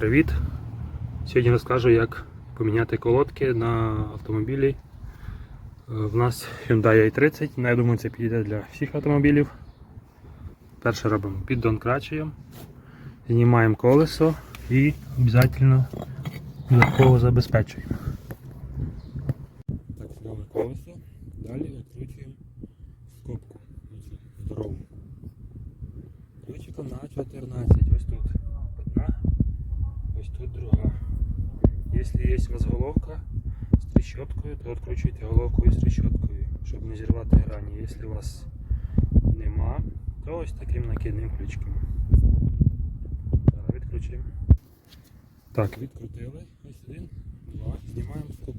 Привіт! Сьогодні розкажу, як поміняти колодки на автомобілі. Е, В нас Hyundai i30, Ну, я думаю, це підійде для всіх автомобілів. Перше робимо піддон крачуємо, знімаємо колесо і обов'язково забезпечуємо. Так, зняли колесо, далі відкручуємо скобку оцю здорову. Ключиком на 14, ось тут одна, ось тут друга. Якщо є у вас головка з трещоткою, то відкручуйте головкою з трещоткою, щоб не зірвати грані. Якщо у вас нема, то ось таким накидним ключиком. Зараз відкручуємо. Так, відкрутили. Ось один, два. Знімаємо скобу.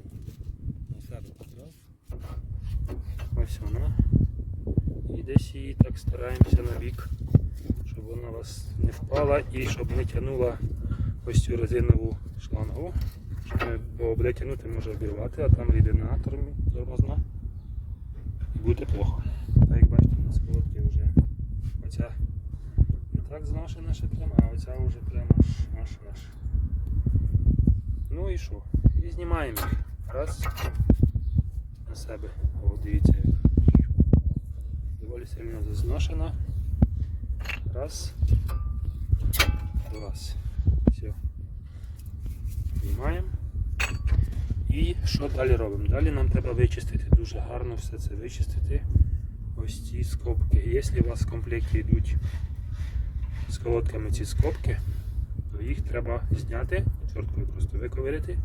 Ось вона. І десь її так стараємося на бік, щоб вона у вас не впала і щоб не тягнула ось цю резинову шлангу. Бо буде тягнути може обірвати, а там рідинатор тормозна. І буде плохо. Так як бачите, у нас колодки вже оця не так зношена ще прямо, а оця вже прямо аж аж. Ну і що? І знімаємо їх. Раз. На себе. О, дивіться доволі сильно зазношена. Раз. Два. Знімаємо. І що далі робимо? Далі нам треба вичистити, дуже гарно все це вичистити. Ось ці скобки. Якщо у вас в комплекті йдуть з колодками ці скобки, то їх треба зняти, чорткою просто виковирити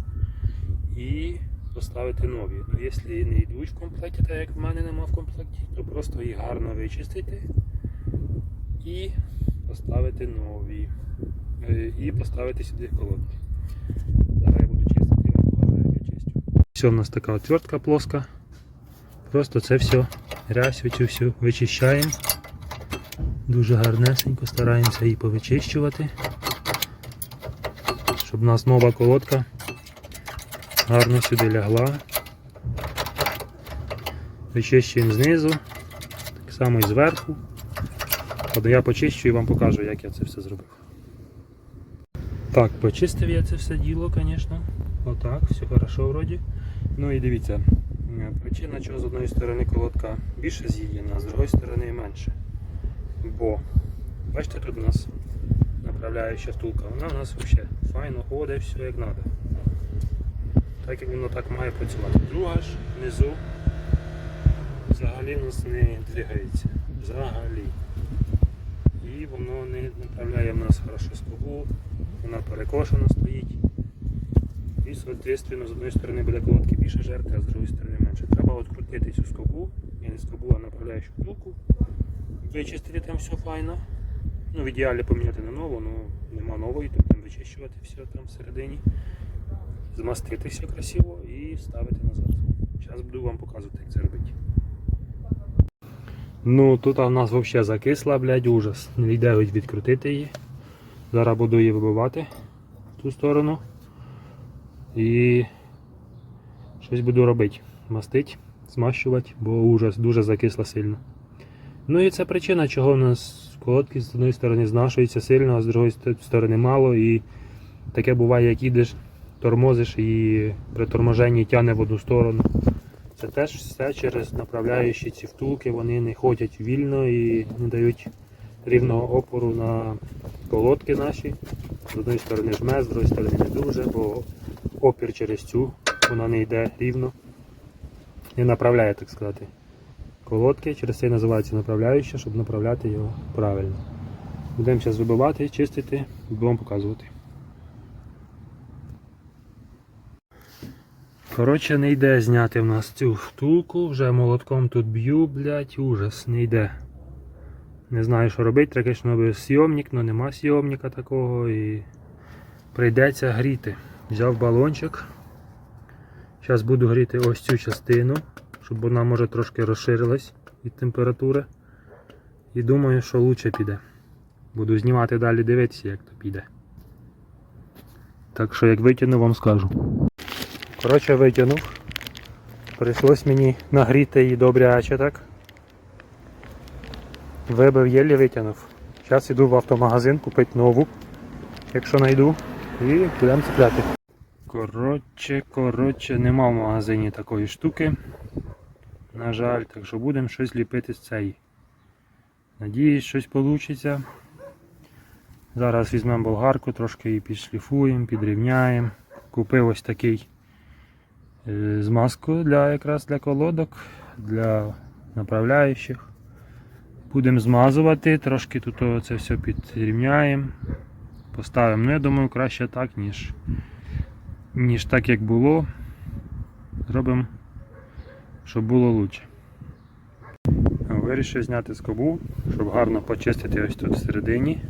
і поставити нові. Ну, якщо не йдуть в комплекті, так як в мене нема в комплекті, то просто їх гарно вичистити і поставити нові. Е, І поставити сюди колодки. Зараз я буду чистити і вам покажу, як я чистю. Все, у нас така отвертка плоска. Просто це все грязь всю вичищаємо. Дуже гарнесенько стараємося її повичищувати. Щоб у нас нова колодка гарно сюди лягла. Вичищуємо знизу, так само і зверху. От я почищу і вам покажу, як я це все зробив. Так, почистив я це все діло, звісно. Отак, все хорошо вроді. Ну і дивіться, причина, чого з одної сторони колодка більше з'їдена, а з другої сторони менше. Бо, бачите, тут у нас направляюча втулка, вона у нас взагалі файно ходить, все як треба. Так як воно так має працювати. Друга ж внизу взагалі в нас не двигається. Взагалі. І воно не направляє в нас хорошо скобу, вона перекошена стоїть. І, соответственно, з одної сторони буде колодки більше жерти, а з другої сторони менше. Треба відкрутити цю скобу, і не скобу, а направляючу втулку. Вичистити там все файно. Ну, в ідеалі поміняти на нову, ну нема нової, то будемо вичищувати все там всередині змастити все красиво і ставити назад. Зараз буду вам показувати, як це робити. Ну, тут у нас взагалі закисла, блядь, ужас. Не йде відкрутити її. Зараз буду її вибивати в ту сторону. І щось буду робити. Мастить, змащувати, бо ужас, дуже закисла сильно. Ну і це причина, чого у нас колодки з одної сторони знашуються сильно, а з другої сторони мало. І таке буває, як їдеш тормозиш і при торможенні тягне в одну сторону. Це теж все через направляючі ці втулки, вони не ходять вільно і не дають рівного опору на колодки наші. З одної сторони жме, з другої сторони не дуже, бо опір через цю вона не йде рівно. Не направляє, так сказати, колодки, через це і називається направляюча, щоб направляти його правильно. Будемо зараз вибивати, чистити, буду вам показувати. Коротше, не йде зняти в нас цю втулку, вже молотком тут б'ю, блядь, ужас, не йде. Не знаю, що робити, треба, звісно, би сйомник, але нема сйомника такого і прийдеться гріти. Взяв балончик. Зараз буду гріти ось цю частину, щоб вона може трошки розширилась від температури. І думаю, що краще піде. Буду знімати далі, дивитися, як то піде. Так що як витягну, вам скажу. Коротше, витягнув. Прийшлось мені нагріти її добряче так. Вибив єлі витягнув. Зараз йду в автомагазин купити нову, якщо знайду. І будемо цепляти. Коротше, коротше, нема в магазині такої штуки. На жаль, так що будемо щось ліпити з цієї. Надіюсь, щось вийде. Зараз візьмемо болгарку, трошки її підшліфуємо, підрівняємо. Купив ось такий е, змазку для якраз для колодок, для направляючих. Будемо змазувати, трошки тут це все підрівняємо, поставимо. Ну, я думаю, краще так, ніж, ніж так, як було. Зробимо, щоб було краще. Вирішив зняти скобу, щоб гарно почистити ось тут всередині.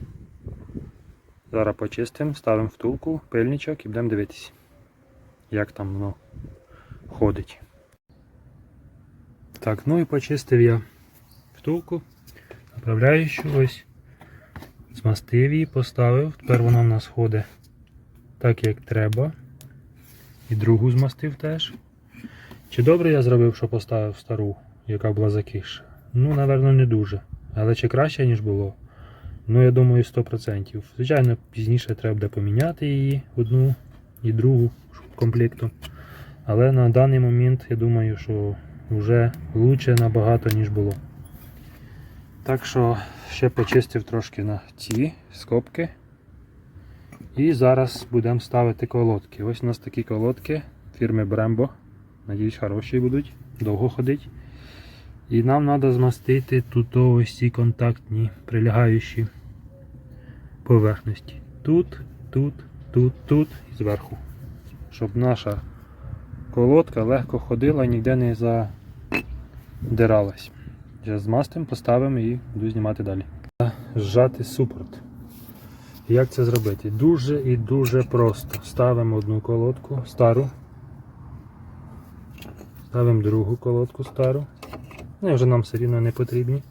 Зараз почистимо, ставимо втулку, пильничок і будемо дивитися, як там воно ходить. Так, ну і почистив я втулку, направляючу ось, змастив її, поставив. Тепер вона в нас ходить так, як треба. І другу змастив теж. Чи добре я зробив, що поставив стару, яка була закисша? Ну, напевно, не дуже. Але чи краще, ніж було? Ну, я думаю, 100%. Звичайно, пізніше треба буде поміняти її одну і другу комплекту. Але на даний момент я думаю, що вже краще набагато, ніж було. Так що ще почистив трошки на ці скобки. І зараз будемо ставити колодки. Ось у нас такі колодки фірми Brembo. Надіюсь, хороші будуть, довго ходить. І нам треба змастити тут ось ці контактні прилягаючі поверхності. Тут, тут, тут, тут і зверху. Щоб наша колодка легко ходила і ніде не задиралась. Зараз змастимо, поставимо і буду знімати далі. Зжати супорт. Як це зробити? Дуже і дуже просто. Ставимо одну колодку стару. Ставимо другу колодку стару. Вони вже нам все рівно не потрібні.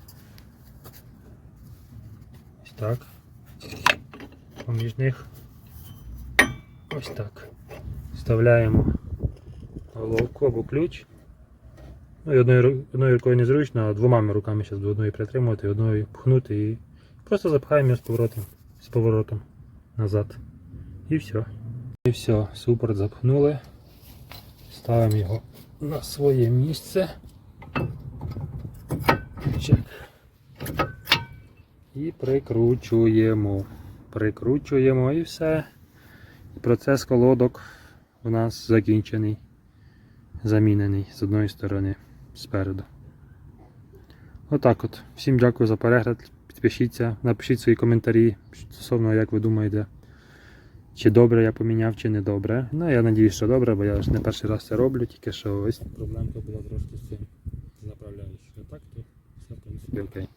Ось так. Поміж них ось так. Вставляємо головку або ключ. Ну і одною, одною рукою незручно, а двома руками зараз до одної притримувати, одною пхнути і просто запхаємо його з поворотом, з поворотом назад. І все. І все, супер запхнули. Ставимо його на своє місце. Чек. І прикручуємо. Прикручуємо і все. І процес колодок у нас закінчений, замінений з одної сторони спереду. Отак от. Всім дякую за перегляд. Підпишіться, напишіть свої коментарі стосовно, як ви думаєте, чи добре я поміняв, чи не добре. Ну, я сподіваюся, що добре, бо я ж не перший раз це роблю, тільки що ось проблемка була трошки з цим з направляючою. А так то все в принципі окей.